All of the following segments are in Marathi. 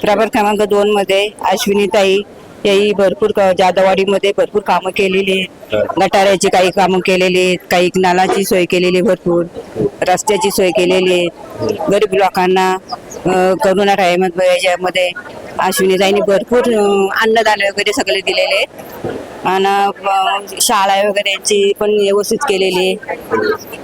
प्रभाग क्रमांक दोन मध्ये अश्विनी ताई याही भरपूर क- जाधववाडीमध्ये भरपूर कामं केलेली आहेत. गटाऱ्याची काही कामं केलेली आहेत. काही नालाची सोय केलेली आहे भरपूर. रस्त्याची सोय केलेली आहे. गरीब लोकांना करोना टायमात याच्यामध्ये अश्विनी ताईंनी भरपूर अन्नदान वगैरे सगळे दिलेले आहेत. आणि शाळा वगैरेची पण व्यवस्थित केलेली आहे.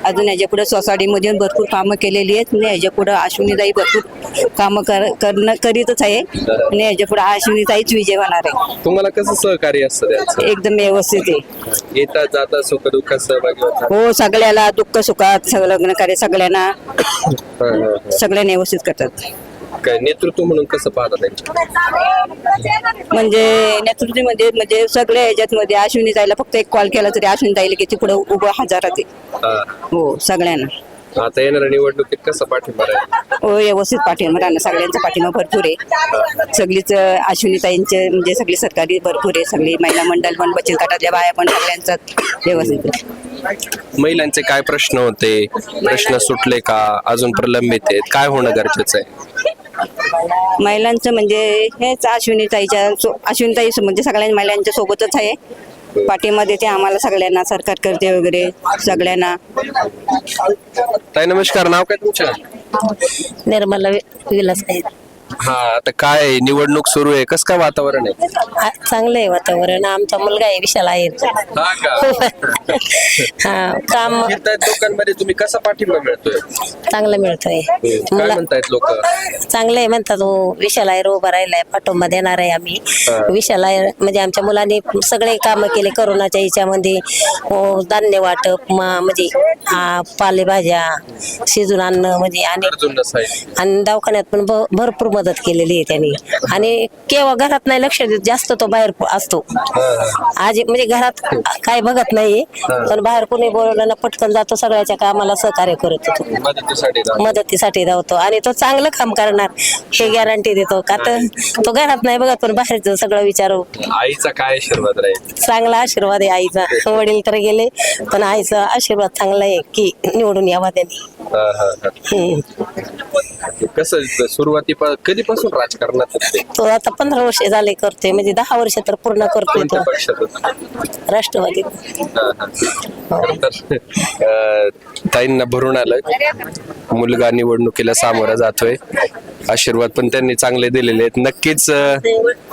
अजून याच्यापुढे सोसायटीमध्ये भरपूर कामं केलेली आहेत. आणि याच्यापुढे अश्विनीताई भरपूर कामं कर करणं करीतच आहे. आणि याच्यापुढे अश्विनीताईच विजय होणार आहे. तुम्हाला कसं सहकार्य असतं त्यांचं? एकदम व्यवस्थित आहे. येता जाता सुख दुःखात सहभागी होता हो सगळ्याला दुःख सुखात सगळं लग्न कार्य सगळ्यांना हा, हा, हा. सगळ्यांना व्यवस्थित करतात. काय नेतृत्व म्हणून कसं पाहता त्यांच्या म्हणजे नेतृत्वामध्ये म्हणजे सगळ्या ह्याच्यात मध्ये अश्विनी ताईला फक्त एक कॉल केला तरी अश्विनी ताईला किती पुढे उभं हजारात आहे. हा. सगळ्यांना. आता येणाऱ्या निवडणुकीत कसं पाठिंबा राहील? हो व्यवस्थित पाठिंबा राहणं सगळ्यांचा पाठिंबा भरपूर आहे. सगळीच अश्विनीताईंचे म्हणजे सगळी सरकारी भरपूर आहे. सगळी महिला मंडळ पण बचत गटातल्या बाया पण सगळ्यांचा व्यवस्थित आहे. महिलांचे काय प्रश्न होते? प्रश्न सुटले का? अजून प्रलंबित आहेत. काय होणं गरजेचं आहे? महिलांचं म्हणजे हेच अश्विनीताईच्या अश्विनीताई म्हणजे सगळ्या महिलांच्या सोबतच आहे. पाठिंबा देते आम्हाला सगळ्यांना सरकार करते वगैरे सगळ्यांना. ताई नमस्कार. नाव काय तुमचं? निर्मला वि- विलास आहेत हा आता काय आहे? निवडणूक सुरू आहे. कसं काय वातावरण आहे? आ- चांगलं आहे वातावरण. आमचा मुलगा आहे विशाल आहे हा का? हा काम फिरतायत लोकांमध्ये तुम्ही कसा पाठिंबा मिळतोय? चांगलं मिळतोय. काय मुला म्हणतायत लोक? चांगलं आहे म्हणतात हो. विशाल आहे उभा राहिलाय पाठिंबा देणार आहे आम्ही. विशाल आहे म्हणजे आमच्या मुलांनी सगळे काम केले करोनाच्या याच्यामध्ये. हो, धान्य वाटप म- म्हणजे आ, पालेभाज्या शिजून आणणं म्हणजे आणि आणि दवाखान्यात पण भरपूर मदत केलेली आहे त्यांनी. आणि केव्हा घरात नाही लक्ष देत जास्त तो बाहेर असतो. आज म्हणजे घरात काय बघत नाही पण बाहेर कोणी बोलवलं ना पटकन जातो सगळ्याच्या कामाला सहकार्य करत होतो. मदतीसाठी धावतो आणि तो चांगलं काम करणार हे गॅरंटी देतो. का तर तो घरात नाही बघत पण बाहेरचं सगळं विचारू. आईचा काय आशीर्वाद राहील? चांगला आशीर्वाद आहे आईचा. वडील तर गेले पण आईचा आशीर्वाद चांगला आहे की निवडून यावा त्यांनी. हा, हा, हा. हम्म. कसं सुरुवाती कधीपासून राजकारणात ते? तो आता पंधरा वर्ष झाले करतोय म्हणजे दहा वर्ष तर पूर्ण करतोय कोणत्या तो पक्षात होता? राष्ट्रवादी हा, हा. खरं तर अं, ताईंना भरून आलं. मुलगा निवडणुकीला सामोरा जातोय. आशीर्वाद पण त्यांनी चांगले दिलेले आहेत. नक्कीच अं,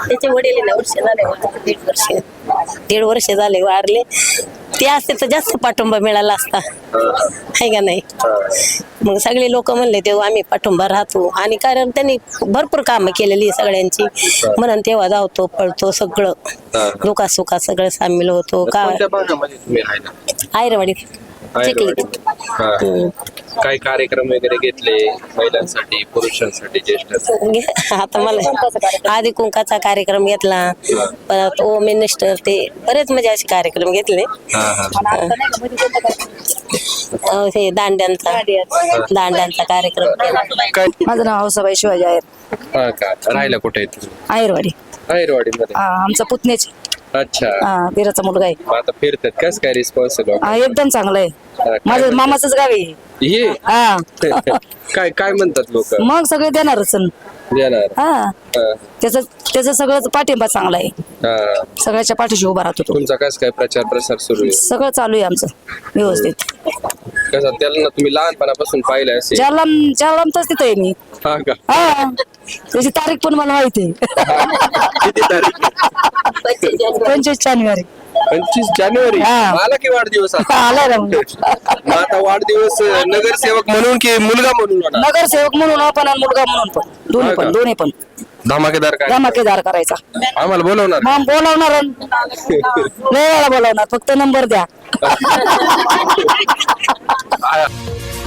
त्याचे वडील ना वर्ष झाले वाटतं, दीड वर्ष. दीड वर्ष झाले वारले. ते असते तर जास्त पाठिंबा मिळाला असता. आहे का नाही? मग सगळे लोक म्हणले तेव्हा आम्ही पाठिंबा राहतो. आणि कारण त्यांनी भरपूर कामं केलेली आहे सगळ्यांची. म्हणून तेव्हा धावतो पळतो सगळं. हा. दुखा सुखा सगळं सामील होतो. का कोणत्या भागामध्ये तुम्ही राहिला आयरवाडी चिखली. हा. काय कार्यक्रम वगैरे घेतले महिलांसाठी पुरुषांसाठी ज्येष्ठ आता मला आधी कुंकाचा कार्यक्रम घेतला परत ओ मिनिस्टर ते बरेच म्हणजे असे कार्यक्रम घेतले. हे दांड्यांचा दांड्यांचा कार्यक्रम केला. काय? माझं नाव हौसाबाई शिवाजी आहे. का? राहिला कुठे आयरवाडी. आयरवाडी मध्ये आमचा पुतण्याचे अच्छा. पिराचा मुलगा आहे. मग आता फिरतात. कस काय रिस्पॉन्स हा, एकदम चांगलं आहे. माझं मामाचंच गाव आहे. हे? हा. काय काय म्हणतात लोक? मग सगळे देणारच. देणार. हा. हा, त्याचं त्याचं सगळं पाठिंबा चांगला आहे. हा. सगळ्याच्या पाठीशी उभा राहतो तो. तुमचा कस काय प्रचार प्रसार सुरू आहे? सगळं चालू आहे आमचं व्यवस्थित. कसं त्याला ना तुम्ही लहानपणापासून पाहिलं असेल जालम जालमतच तिथं आहे मी. हा का? हा. त्याची तारीख पण मला माहिती आहे. किती तारीख? पंचवीस जानेवारी. पंचवीस जानेवारी. हा. मला की वाढदिवस आता? आलाय ना मग. मग आता वाढदिवस नगरसेवक म्हणून की मुलगा म्हणून होणार? नगरसेवक म्हणून पण आणि मुलगा म्हणून पण. दोन्ही हा का? पण दोन्ही पण. धमाकेदार काय? धमाकेदार करायचा. आम्हाला बोलवणार? मग बोलावणार लय वेळा बोलावणार. फक्त नंबर द्या.